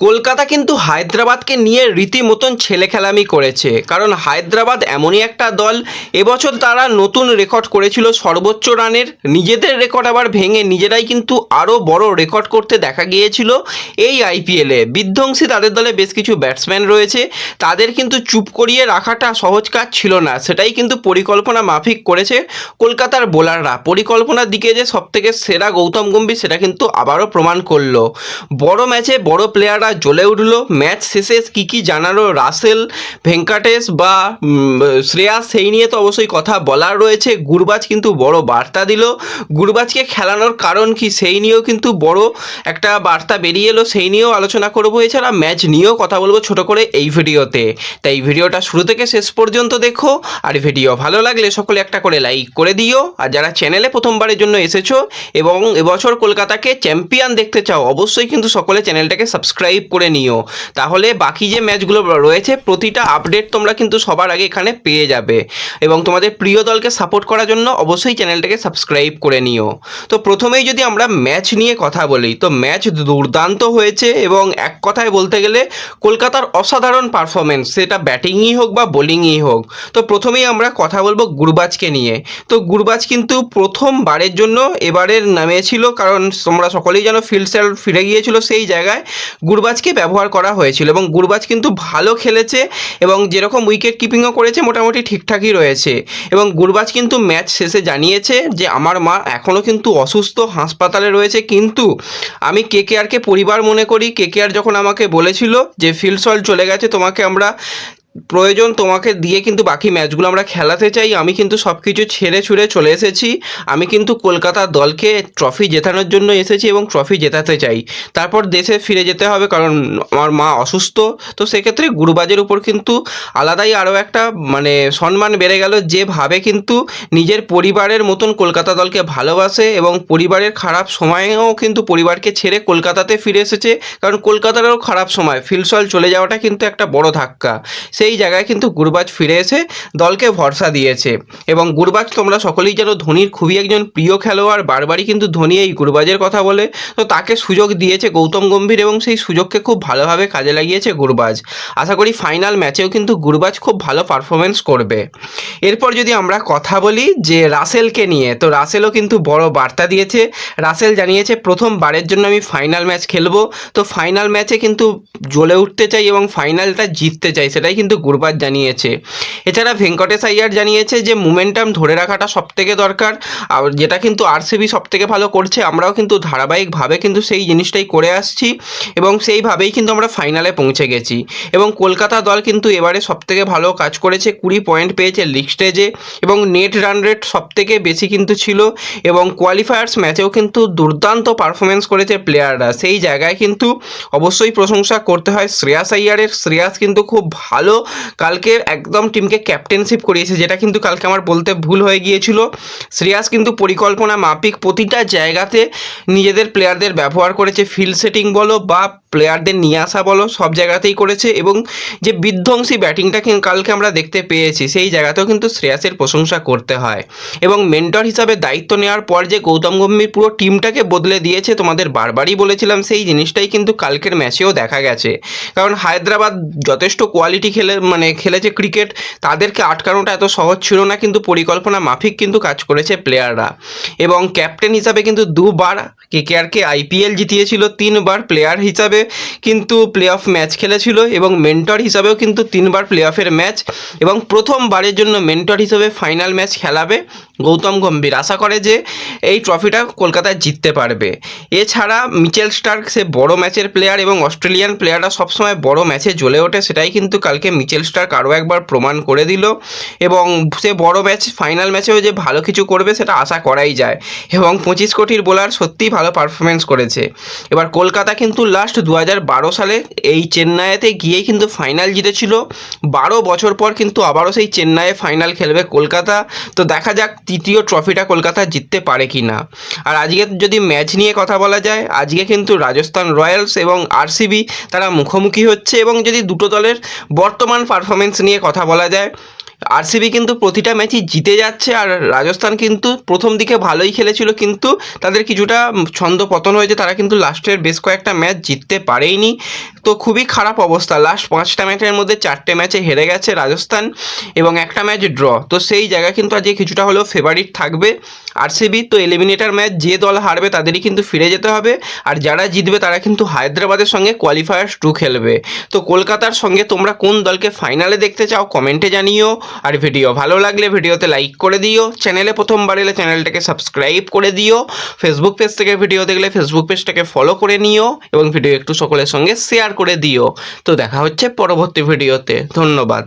কলকাতা কিন্তু হায়দ্রাবাদকে নিয়ে রীতিমতন ছেলে খেলামি করেছে। কারণ হায়দ্রাবাদ এমনই একটা দল, এবছর তারা নতুন রেকর্ড করেছিল সর্বোচ্চ রানের। নিজেদের রেকর্ড আবার ভেঙে নিজেরাই কিন্তু আরও বড় রেকর্ড করতে দেখা গিয়েছিল এই আইপিএলে বিধ্বংসী তাদের দলে বেশ কিছু ব্যাটসম্যান রয়েছে। তাদের কিন্তু চুপ করিয়ে রাখাটা সহজ কাজ ছিল না। সেটাই কিন্তু পরিকল্পনা মাফিক করেছে কলকাতার বোলাররা। পরিকল্পনার দিকে যে সবথেকে সেরা গৌতম গম্ভীর, সেটা কিন্তু আবারও প্রমাণ করল। বড় ম্যাচে বড় প্লেয়াররা জ্বলে উঠল। ম্যাচ শেষে কী কী জানালো রাসেল, ভেঙ্কাটেশ বা শ্রেয়াস সেই নিয়ে তো অবশ্যই কথা বলার রয়েছে। গুরবাজ কিন্তু বড় বার্তা দিল। গুরবাজকে খেলানোর কারণ কি সেই নিয়েও কিন্তু বড় একটা বার্তা বেরিয়ে এলো। সেই নিয়েও আলোচনা করব। এছাড়া ম্যাচ নিয়েও কথা বলব ছোট করে এই ভিডিওতে। তাই ভিডিওটা শুরু থেকে শেষ পর্যন্ত দেখো। আর ভিডিও ভালো লাগলে সকলে একটা করে লাইক করে দিও। আর যারা চ্যানেলে প্রথমবারের জন্য এসেছ এবং এবছর কলকাতাকে চ্যাম্পিয়ন দেখতে চাও, অবশ্যই কিন্তু সকলে চ্যানেলটাকে সাবস্ক্রাইব করে নিও। তাহলে বাকি যে ম্যাচগুলো রয়েছে, প্রতিটা আপডেট তোমরা কিন্তু সবার আগে এখানে পেয়ে যাবে। এবং তোমাদের প্রিয় দলকে সাপোর্ট করার জন্য অবশ্যই চ্যানেলটাকে সাবস্ক্রাইব করে নিও। তো প্রথমেই যদি আমরা ম্যাচ নিয়ে কথা বলি, তো ম্যাচ দুর্দান্ত হয়েছে এবং এক কথায় বলতে গেলে কলকাতার অসাধারণ পারফরমেন্স সেটা ব্যাটিংই হোক বা বোলিংই হোক। তো প্রথমেই আমরা কথা বলব গুরবাজকে নিয়ে। তো গুরবাজ কিন্তু প্রথমবারের জন্য এবারের নামিয়েছিল কারণ তোমরা সকলেই যেন ফিল্ড সেল ফিরে গিয়েছিল সেই জায়গায়। গুরবাজকে ব্যবহার করা হয়েছিল এবং গুরবাজ কিন্তু ভালো খেলেছে এবং যেরকম উইকেট কিপিংও করেছে মোটামুটি ঠিকঠাকই রয়েছে। এবং গুরবাজ কিন্তু ম্যাচ শেষে জানিয়েছে যে আমার মা এখনও কিন্তু অসুস্থ, হাসপাতালে রয়েছে। কিন্তু আমি কে কে আরকে পরিবার মনে করি। কে কে আর যখন আমাকে বলেছিল যে ফিল্ড চলে গেছে, তোমাকে আমরা প্রয়োজন তোমাকে দিয়ে কিন্তু বাকি ম্যাচগুলো আমরা খেলাতে চাই। আমি কিন্তু সব কিছু ছেড়ে ছুড়ে চলে এসেছি। আমি কিন্তু কলকাতা দলকে ট্রফি জেতানোর জন্য এসেছি এবং ট্রফি জেতাতে চাই। তারপর দেশে ফিরে যেতে হবে কারণ আমার মা অসুস্থ। তো সেক্ষেত্রে গুরুবাজের উপর কিন্তু আলাদাই আরও একটা মানে সম্মান বেড়ে গেল যেভাবে কিন্তু নিজের পরিবারের মতন কলকাতা দলকে ভালোবাসে এবং পরিবারের খারাপ সময়েও কিন্তু পরিবারকে ছেড়ে কলকাতাতে ফিরে এসেছে। কারণ কলকাতারও খারাপ সময়, ফিলসল চলে যাওয়াটা কিন্তু একটা বড় ধাক্কা। সেই জায়গায় কিন্তু গুরবাজ ফিরে এসে দলকে ভরসা দিয়েছে। এবং গুরবাজ তোমরা সকলেই জানো ধোনির খুবই একজন প্রিয় খেলোয়াড়, বারবারই কিন্তু ধোনি এই গুরবাজের কথা বলে। তো তাকে সুযোগ দিয়েছে গৌতম গম্ভীর এবং সেই সুযোগকে খুব ভালোভাবে কাজে লাগিয়েছে গুরবাজ। আশা করি ফাইনাল ম্যাচেও কিন্তু গুরবাজ খুব ভালো পারফরমেন্স করবে। এরপর যদি আমরা কথা বলি যে রাসেলকে নিয়ে, তো রাসেলও কিন্তু বড় বার্তা দিয়েছে। রাসেল জানিয়েছে, প্রথমবারের জন্য আমি ফাইনাল ম্যাচ খেলব। তো ফাইনাল ম্যাচে কিন্তু জ্বলে উঠতে চাই এবং ফাইনালটা জিততে চাই, সেটাই কিন্তু গুরবাজ জানিয়েছে। এছাড়া ভেঙ্কটেশ আইয়ার জানিয়েছে যে মোমেন্টাম ধরে রাখাটা সবথেকে দরকার। আর যেটা কিন্তু আরসিবি সবথেকে ভালো করছে, আমরাও কিন্তু ধারাবাহিকভাবে কিন্তু সেই জিনিসটাই করে আসছি এবং সেইভাবেই কিন্তু আমরা ফাইনালে পৌঁছে গেছি। এবং কলকাতা দল কিন্তু এবারে সবথেকে ভালো কাজ করেছে, কুড়ি পয়েন্ট পেয়েছে লিগ স্টেজে এবং নেট রান রেট সবথেকে বেশি কিন্তু ছিল এবং কোয়ালিফায়ার্স ম্যাচেও কিন্তু দুর্দান্ত পারফরমেন্স করেছে প্লেয়াররা সেই জায়গায় কিন্তু অবশ্যই প্রশংসা করতে হয় শ্রেয়াস আইয়ারের শ্রেয়াস কিন্তু খুব ভালো কালকে একদম টিমকে ক্যাপ্টেনশিপ করিয়েছে, যেটা কিন্তু কালকে আমার বলতে ভুল হয়ে গিয়েছিল। শ্রেয়াস কিন্তু পরিকল্পনা মাফিক প্রতিটা জায়গাতে নিজেদের প্লেয়ারদের ব্যবহার করেছে। ফিল্ড সেটিং বলো বা প্লেয়ারদের নিয়ে আসা বলো, সব জায়গাতেই করেছে এবং যে বিধ্বংসী ব্যাটিংটা কালকে আমরা দেখতে পেয়েছি, সেই জায়গাতেও কিন্তু শ্রেয়াসের প্রশংসা করতে হয়। এবং মেন্টর হিসাবে দায়িত্ব নেওয়ার পর যে গৌতম গম্ভীর পুরো টিমটাকে বদলে দিয়েছে তোমাদের বারবারই বলেছিলাম, সেই জিনিসটাই কিন্তু কালকের ম্যাচেও দেখা গেছে। কারণ হায়দ্রাবাদ যথেষ্ট কোয়ালিটি খেলে মানে খেলেছে ক্রিকেট তাদেরকে আটকানোটা এত সহজ ছিল না, কিন্তু পরিকল্পনা মাফিক কিন্তু কাজ করেছে প্লেয়াররা এবং ক্যাপ্টেন হিসাবে কিন্তু দুবার কেকেআরকে আইপিএল জিতিয়েছিল, তিনবার প্লেয়ার হিসাবে কিন্তু প্লে অফ ম্যাচ খেলেছিল এবং মেন্টর হিসাবেও কিন্তু তিনবার প্লে অফের ম্যাচ এবং প্রথমবারের জন্য মেন্টর হিসেবে ফাইনাল ম্যাচ খেলাবে গৌতম গম্ভীর। আশা করে যে এই ট্রফিটা কলকাতায় জিততে পারবে। এছাড়া মিচেল স্টার্ক সে বড় ম্যাচের প্লেয়ার এবং অস্ট্রেলিয়ান প্লেয়াররা সবসময় বড় ম্যাচে জ্বলে ওঠে, সেটাই কিন্তু কালকে মিচেল স্টার্ক আরও একবার প্রমাণ করে দিল। এবং সে বড় ম্যাচ ফাইনাল ম্যাচেও যে ভালো কিছু করবে, সেটা আশা করাই যায়। এবং পঁচিশ কোটির বোলার সত্যিই ভালো পারফরমেন্স করেছে। এবার কলকাতা কিন্তু লাস্ট দু সালে এই চেন্নাইতে গিয়েই কিন্তু ফাইনাল জিতেছিল। বারো বছর পর কিন্তু আবারও সেই চেন্নাইয়ে ফাইনাল খেলবে কলকাতা। তো দেখা যাক তৃতীয় ট্রফিটা কলকাতা জিততে পারে কি না আর আজকে যদি ম্যাচ নিয়ে কথা বলা যায়, আজকে কিন্তু রাজস্থান রয়্যালস এবং আরসিবি তারা মুখোমুখি হচ্ছে এবং যদি দুটো দলের বর্তমান পারফরমেন্স নিয়ে কথা বলা যায় আরসিবি কিন্তু প্রতিটা ম্যাচই জিতে যাচ্ছে আর রাজস্থান কিন্তু প্রথম দিকে ভালোই খেলেছিল, কিন্তু তাদের কিছুটা ছন্দ পতন হয়েছে, তারা কিন্তু লাস্টের বেশ কয়েকটা ম্যাচ জিততে পারেইনি। তো খুবই খারাপ অবস্থা, লাস্ট পাঁচটা ম্যাচের মধ্যে চারটে ম্যাচে হেরে গেছে রাজস্থান এবং একটা ম্যাচ ড্র। তো সেই জায়গা কিন্তু আজকে কিছুটা হলেও ফেভারিট থাকবে। আরসিবি তো এলিমিনেটার ম্যাচ, যে দল হারবে তাদেরই কিন্তু ফিরে যেতে হবে আর যারা জিতবে তারা কিন্তু হায়দ্রাবাদের সঙ্গে কোয়ালিফায়ার্স টু খেলবে। তো কলকাতার সঙ্গে তোমরা কোন দলকে ফাইনালে দেখতে চাও কমেন্টে জানিও। আর ভিডিও ভালো লাগলে ভিডিওতে লাইক করে দিও। চ্যানেলে প্রথমবার এলে চ্যানেলটাকে সাবস্ক্রাইব করে দিও। ফেসবুক পেজ থেকে ভিডিও দেখলে ফেসবুক পেজটাকে ফলো করে নিও এবং ভিডিও একটু সকলের সঙ্গে শেয়ার করে দিও। তো দেখা হচ্ছে পরবর্তী ভিডিওতে। ধন্যবাদ।